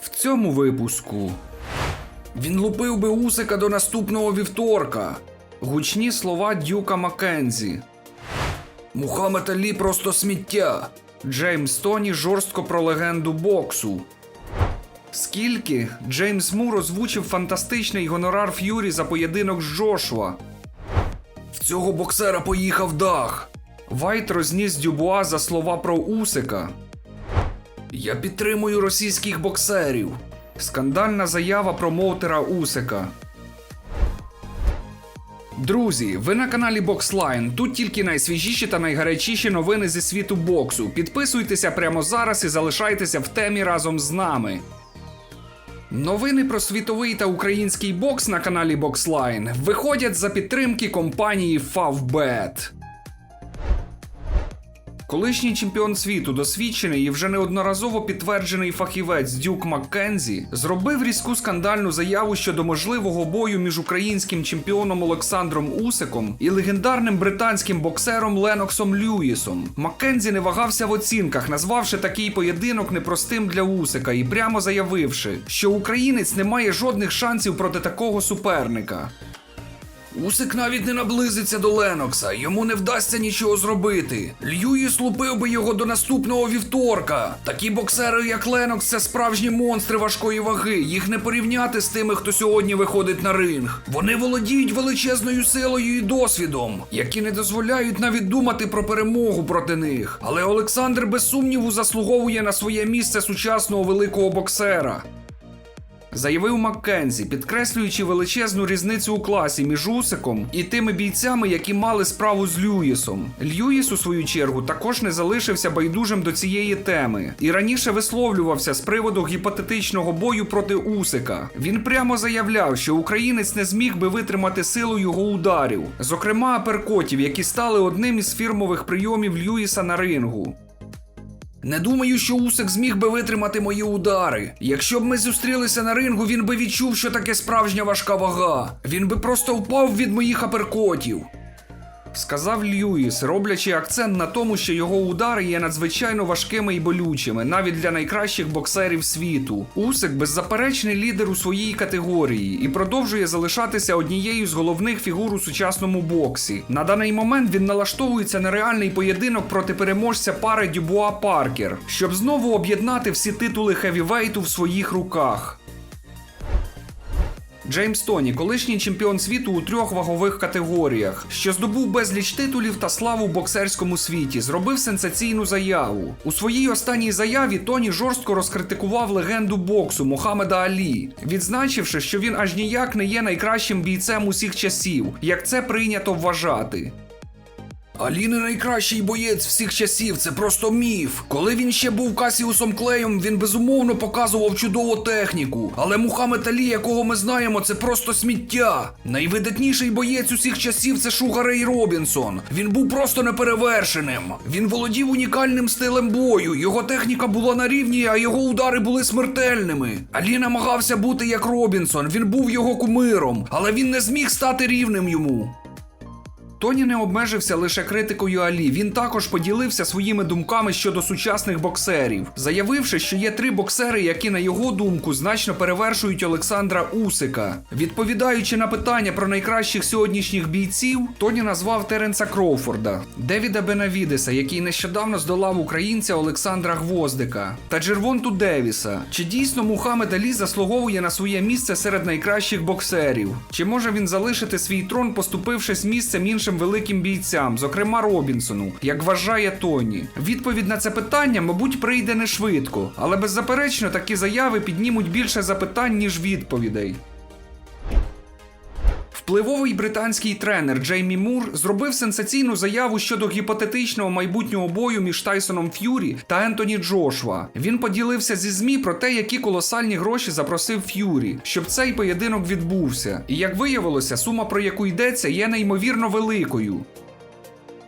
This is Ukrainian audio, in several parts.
В цьому випуску він лупив би Усика до наступного вівторка. Гучні слова Дюка Маккензі. Мухаммед Алі просто сміття. Джеймс Тоні жорстко про легенду боксу. Скільки Джеймс Мур озвучив фантастичний гонорар Ф'юрі за поєдинок з Джошуа. В цього боксера поїхав дах. Вайт розніс Дюбуа за слова про Усика. Я підтримую російських боксерів. Скандальна заява промоутера Усика. Друзі, ви на каналі Boxline. Тут тільки найсвіжіші та найгарячіші новини зі світу боксу. Підписуйтеся прямо зараз і залишайтеся в темі разом з нами. Новини про світовий та український бокс на каналі Boxline виходять за підтримки компанії Favbet. Колишній чемпіон світу, досвідчений і вже неодноразово підтверджений фахівець Дюк Маккензі зробив різку скандальну заяву щодо можливого бою між українським чемпіоном Олександром Усиком і легендарним британським боксером Леноксом Льюісом. Маккензі не вагався в оцінках, назвавши такий поєдинок непростим для Усика і прямо заявивши, що українець не має жодних шансів проти такого суперника. Усик навіть не наблизиться до Ленокса, йому не вдасться нічого зробити. Льюіс лупив би його до наступного вівторка. Такі боксери, як Ленокс, це справжні монстри важкої ваги. Їх не порівняти з тими, хто сьогодні виходить на ринг. Вони володіють величезною силою і досвідом, які не дозволяють навіть думати про перемогу проти них. Але Олександр без сумніву заслуговує на своє місце сучасного великого боксера. Заявив Маккензі, підкреслюючи величезну різницю у класі між Усиком і тими бійцями, які мали справу з Льюісом. Льюіс, у свою чергу, також не залишився байдужим до цієї теми і раніше висловлювався з приводу гіпотетичного бою проти Усика. Він прямо заявляв, що українець не зміг би витримати силу його ударів, зокрема аперкотів, які стали одним із фірмових прийомів Льюіса на рингу. Не думаю, що Усик зміг би витримати мої удари. Якщо б ми зустрілися на рингу, він би відчув, що таке справжня важка вага. Він би просто впав від моїх аперкотів. Сказав Льюіс, роблячи акцент на тому, що його удари є надзвичайно важкими і болючими, навіть для найкращих боксерів світу. Усик беззаперечний лідер у своїй категорії і продовжує залишатися однією з головних фігур у сучасному боксі. На даний момент він налаштовується на реальний поєдинок проти переможця пари Дюбуа Паркер, щоб знову об'єднати всі титули хевівейту в своїх руках. Джеймс Тоні, колишній чемпіон світу у трьох вагових категоріях, що здобув безліч титулів та славу в боксерському світі, зробив сенсаційну заяву. У своїй останній заяві Тоні жорстко розкритикував легенду боксу Мохамеда Алі, відзначивши, що він аж ніяк не є найкращим бійцем усіх часів, як це прийнято вважати. Алі не найкращий боєць всіх часів, це просто міф. Коли він ще був Касіусом Клеєм, він безумовно показував чудову техніку. Але Мухаммед Алі, якого ми знаємо, це просто сміття. Найвидатніший боєць усіх часів це Шуга Рей Робінсон. Він був просто неперевершеним. Він володів унікальним стилем бою. Його техніка була на рівні, а його удари були смертельними. Алі намагався бути як Робінсон. Він був його кумиром, але він не зміг стати рівним йому. Тоні не обмежився лише критикою Алі. Він також поділився своїми думками щодо сучасних боксерів, заявивши, що є три боксери, які на його думку значно перевершують Олександра Усика. Відповідаючи на питання про найкращих сьогоднішніх бійців, Тоні назвав Теренса Кроуфорда, Девіда Бенавідеса, який нещодавно здолав українця Олександра Гвоздика, та Джервонту Девіса. Чи дійсно Мухаммед Алі заслуговує на своє місце серед найкращих боксерів? Чи може він залишити свій трон, поступившись місцем іншим великим бійцям, зокрема Робінсону, як вважає Тоні? Відповідь на це питання, мабуть, прийде не швидко, але беззаперечно такі заяви піднімуть більше запитань, ніж відповідей. Впливовий британський тренер Джеймі Мур зробив сенсаційну заяву щодо гіпотетичного майбутнього бою між Тайсоном Ф'юрі та Ентоні Джошва. Він поділився зі ЗМІ про те, які колосальні гроші запросив Ф'юрі, щоб цей поєдинок відбувся. І як виявилося, сума про яку йдеться є неймовірно великою.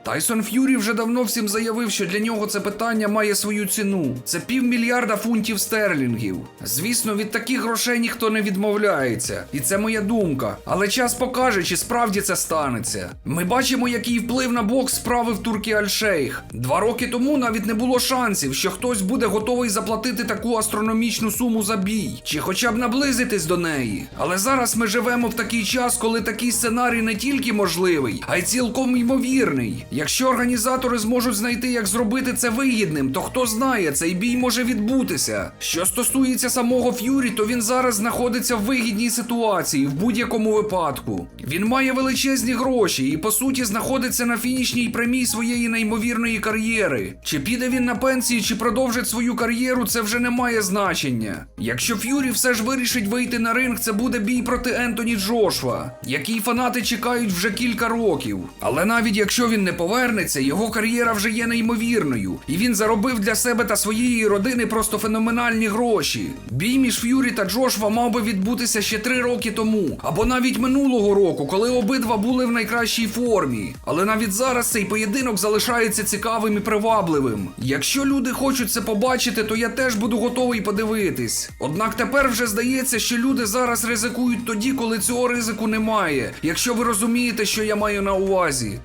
Тайсон Ф'юрі вже давно всім заявив, що для нього це питання має свою ціну. Це півмільярда фунтів стерлінгів. Звісно, від таких грошей ніхто не відмовляється, і це моя думка. Але час покаже, чи справді це станеться. Ми бачимо, який вплив на бокс справив Туркі Аль-Шейх. Два роки тому навіть не було шансів, що хтось буде готовий заплатити таку астрономічну суму за бій, чи хоча б наблизитись до неї. Але зараз ми живемо в такий час, коли такий сценарій не тільки можливий, а й цілком ймовірний. Якщо організатори зможуть знайти, як зробити це вигідним, то хто знає, цей бій може відбутися. Що стосується самого Ф'юрі, то він зараз знаходиться в вигідній ситуації в будь-якому випадку. Він має величезні гроші і по суті знаходиться на фінішній прямій своєї неймовірної кар'єри. Чи піде він на пенсію, чи продовжить свою кар'єру, це вже не має значення. Якщо Ф'юрі все ж вирішить вийти на ринг, це буде бій проти Ентоні Джошва, який фанати чекають вже кілька років. Але навіть якщо він не повернеться, його кар'єра вже є неймовірною, і він заробив для себе та своєї родини просто феноменальні гроші. Бій між Ф'юрі та Джошва мав би відбутися ще три роки тому, або навіть минулого року, коли обидва були в найкращій формі. Але навіть зараз цей поєдинок залишається цікавим і привабливим. Якщо люди хочуть це побачити, то я теж буду готовий подивитись. Однак тепер вже здається, що люди зараз ризикують тоді, коли цього ризику немає. Якщо ви розумієте, що я маю на увазі.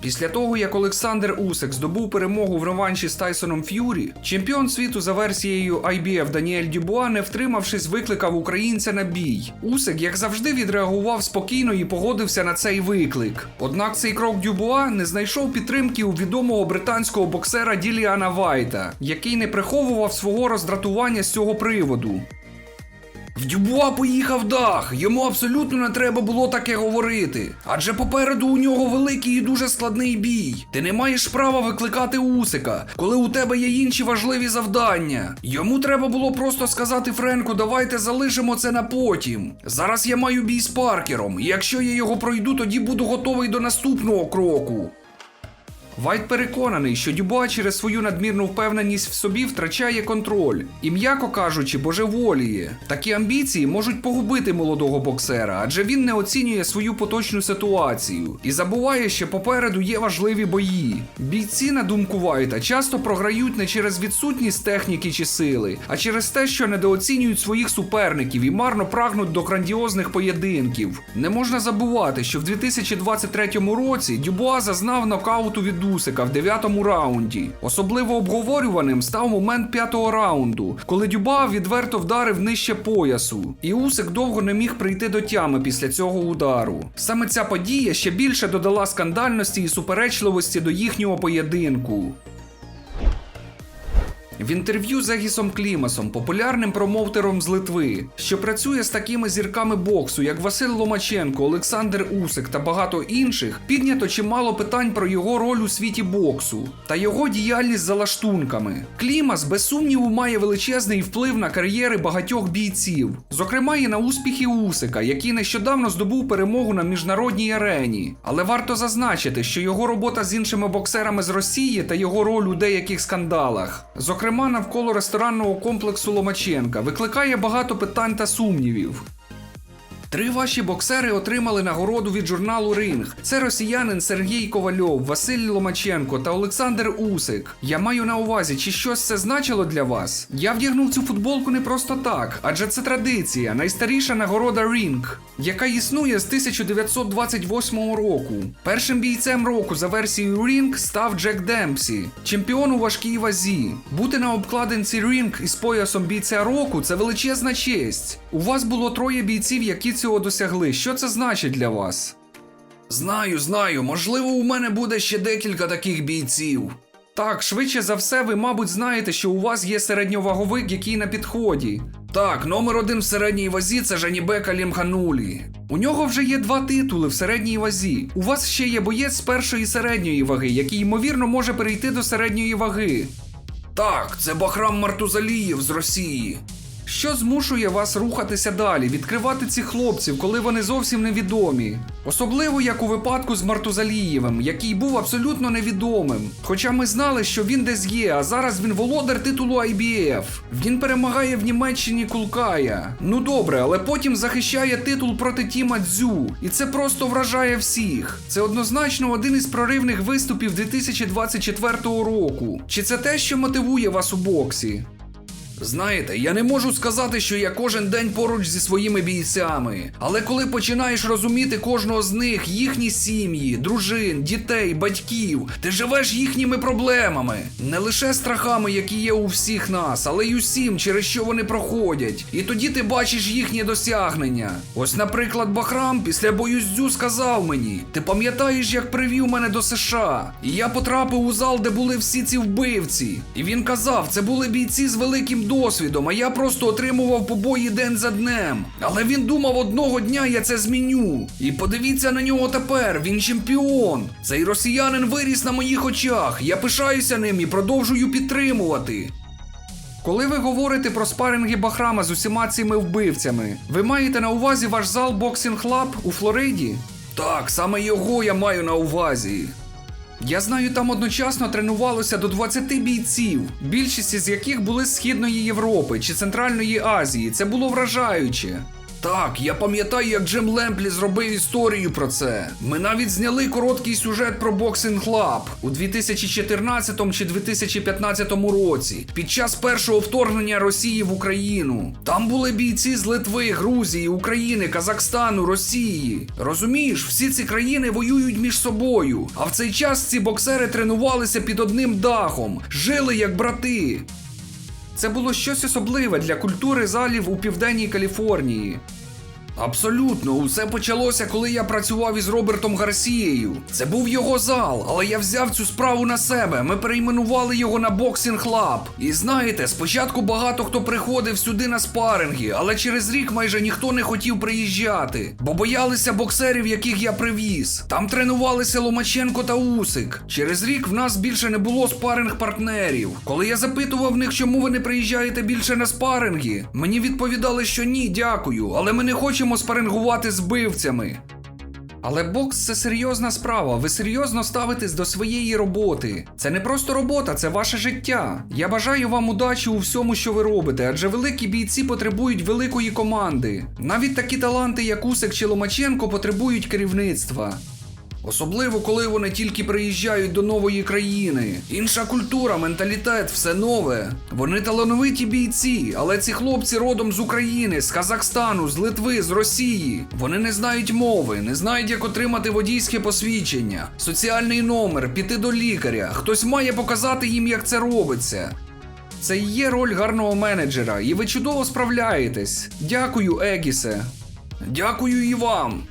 Після того, як Олександр Усик здобув перемогу в реванші з Тайсоном Ф'юрі, чемпіон світу за версією IBF Даніель Дюбуа, не втримавшись, викликав українця на бій. Усик, як завжди, відреагував спокійно і погодився на цей виклик. Однак цей крок Дюбуа не знайшов підтримки у відомого британського боксера Діліана Вайта, який не приховував свого роздратування з цього приводу. В Дюбуа поїхав дах, йому абсолютно не треба було таке говорити. Адже попереду у нього великий і дуже складний бій. Ти не маєш права викликати Усика, коли у тебе є інші важливі завдання. Йому треба було просто сказати Френку, давайте залишимо це на потім. Зараз я маю бій з Паркером, і якщо я його пройду, тоді буду готовий до наступного кроку. Вайт переконаний, що Дюбуа через свою надмірну впевненість в собі втрачає контроль і, м'яко кажучи, божеволіє. Такі амбіції можуть погубити молодого боксера, адже він не оцінює свою поточну ситуацію і забуває, що попереду є важливі бої. Бійці, на думку Вайта, часто програють не через відсутність техніки чи сили, а через те, що недооцінюють своїх суперників і марно прагнуть до грандіозних поєдинків. Не можна забувати, що в 2023 році Дюбуа зазнав нокауту від Усика в дев'ятому раунді. Особливо обговорюваним став момент п'ятого раунду, коли Дюба відверто вдарив нижче поясу, і Усик довго не міг прийти до тями після цього удару. Саме ця подія ще більше додала скандальності і суперечливості до їхнього поєдинку. В інтерв'ю з Егісом Клімасом, популярним промоутером з Литви, що працює з такими зірками боксу, як Василь Ломаченко, Олександр Усик та багато інших, піднято чимало питань про його роль у світі боксу та його діяльність за лаштунками. Клімас, без сумніву, має величезний вплив на кар'єри багатьох бійців, зокрема і на успіхи Усика, який нещодавно здобув перемогу на міжнародній арені. Але варто зазначити, що його робота з іншими боксерами з Росії та його роль у деяких скандалах, зокрема навколо ресторанного комплексу Ломаченка, викликає багато питань та сумнівів. Три ваші боксери отримали нагороду від журналу Ринг. Це росіянин Сергій Ковальов, Василь Ломаченко та Олександр Усик. Я маю на увазі, чи щось це значило для вас? Я вдягнув цю футболку не просто так, адже це традиція, найстаріша нагорода Рінг, яка існує з 1928 року. Першим бійцем року за версією Рінг став Джек Демпсі, чемпіон у важкій вазі. Бути на обкладинці Рінг із поясом бійця року це величезна честь. У вас було троє бійців, які цього досягли. Що це значить для вас? Знаю, знаю. Можливо, у мене буде ще декілька таких бійців. Так, швидше за все, ви, мабуть, знаєте, що у вас є середньоваговик, який на підході. Так, номер один в середній вазі це Жанібека Лімханулі. У нього вже є два титули в середній вазі. У вас ще є боєць з першої середньої ваги, який ймовірно може перейти до середньої ваги. Так, це Бахрам Мартузалієв з Росії. Що змушує вас рухатися далі, відкривати цих хлопців, коли вони зовсім невідомі? Особливо як у випадку з Мартузалієвим, який був абсолютно невідомим. Хоча ми знали, що він десь є, а зараз він володар титулу IBF. Він перемагає в Німеччині Кулкая. Ну добре, але потім захищає титул проти Тіма Дзю. І це просто вражає всіх. Це однозначно один із проривних виступів 2024 року. Чи це те, що мотивує вас у боксі? Знаєте, я не можу сказати, що я кожен день поруч зі своїми бійцями. Але коли починаєш розуміти кожного з них, їхні сім'ї, дружин, дітей, батьків, ти живеш їхніми проблемами, не лише страхами, які є у всіх нас, але й усім, через що вони проходять. І тоді ти бачиш їхні досягнення. Ось, наприклад, Бахрам після бою з Дзю сказав мені: ти пам'ятаєш, як привів мене до США? І я потрапив у зал, де були всі ці вбивці. І він казав, це були бійці з великим досвідом, а я просто отримував побої день за днем. Але він думав, одного дня я це зміню. І подивіться на нього тепер, він чемпіон. Цей росіянин виріс на моїх очах. Я пишаюся ним і продовжую підтримувати. Коли ви говорите про спаринги Бахрама з усіма цими вбивцями, ви маєте на увазі ваш зал Boxing Club у Флориді? Так, саме його я маю на увазі. Я знаю, там одночасно тренувалося до 20 бійців, більшість із яких були з Східної Європи чи Центральної Азії. Це було вражаюче. Так, я пам'ятаю, як Джим Лемплі зробив історію про це. Ми навіть зняли короткий сюжет про Boxing Club у 2014 чи 2015 році, під час першого вторгнення Росії в Україну. Там були бійці з Литви, Грузії, України, Казахстану, Росії. Розумієш, всі ці країни воюють між собою. А в цей час ці боксери тренувалися під одним дахом, жили як брати. Це було щось особливе для культури залів у південній Каліфорнії. Абсолютно, усе почалося, коли я працював із Робертом Гарсією. Це був його зал, але я взяв цю справу на себе. Ми перейменували його на Boxing Club. І знаєте, спочатку багато хто приходив сюди на спаринги, але через рік майже ніхто не хотів приїжджати, бо боялися боксерів, яких я привіз. Там тренувалися Ломаченко та Усик. Через рік в нас більше не було спаринг партнерів. Коли я запитував них, чому ви не приїжджаєте більше на спаринги, мені відповідали, що ні, дякую, але ми не хочемо спарингувати з. Але бокс це серйозна справа. Ви серйозно ставитесь до своєї роботи. Це не просто робота, це ваше життя. Я бажаю вам удачі у всьому, що ви робите, адже великі бійці потребують великої команди. Навіть такі таланти, як Усик чи Ломаченко, потребують керівництва. Особливо, коли вони тільки приїжджають до нової країни. Інша культура, менталітет, все нове. Вони талановиті бійці, але ці хлопці родом з України, з Казахстану, з Литви, з Росії. Вони не знають мови, не знають, як отримати водійське посвідчення, соціальний номер, піти до лікаря. Хтось має показати їм, як це робиться. Це і є роль гарного менеджера, і ви чудово справляєтесь. Дякую, Егісе. Дякую і вам.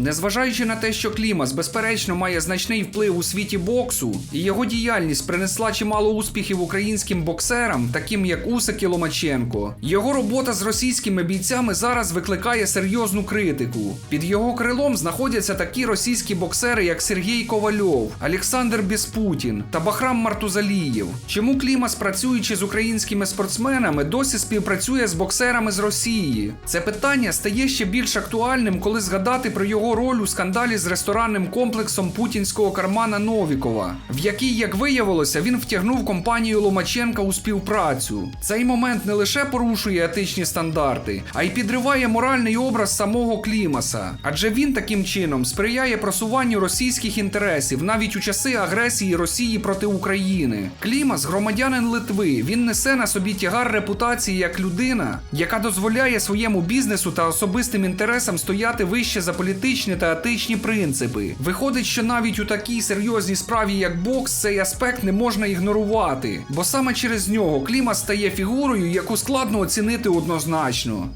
Незважаючи на те, що Клімас безперечно має значний вплив у світі боксу, і його діяльність принесла чимало успіхів українським боксерам, таким як Усик і Ломаченко, його робота з російськими бійцями зараз викликає серйозну критику. Під його крилом знаходяться такі російські боксери, як Сергій Ковальов, Олександр Біспутін та Бахрам Мартузалієв. Чому Клімас, працюючи з українськими спортсменами, досі співпрацює з боксерами з Росії? Це питання стає ще більш актуальним, коли згадати про його роль у скандалі з ресторанним комплексом путінського кармана Новікова, в який, як виявилося, він втягнув компанію Ломаченка у співпрацю. Цей момент не лише порушує етичні стандарти, а й підриває моральний образ самого Клімаса, адже він таким чином сприяє просуванню російських інтересів навіть у часи агресії Росії проти України. Клімас громадянин Литви. Він несе на собі тягар репутації як людина, яка дозволяє своєму бізнесу та особистим інтересам стояти вище за політичні та етичні принципи. Виходить, що навіть у такій серйозній справі, як бокс, цей аспект не можна ігнорувати, бо саме через нього Клімас стає фігурою, яку складно оцінити однозначно.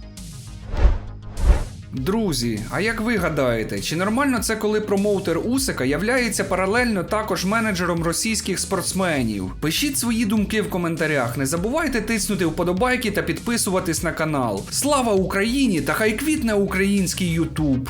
Друзі, а як ви гадаєте, чи нормально це, коли промоутер Усика являється паралельно також менеджером російських спортсменів? Пишіть свої думки в коментарях. Не забувайте тиснути вподобайки та підписуватись на канал. Слава Україні та хай квітне український Ютуб!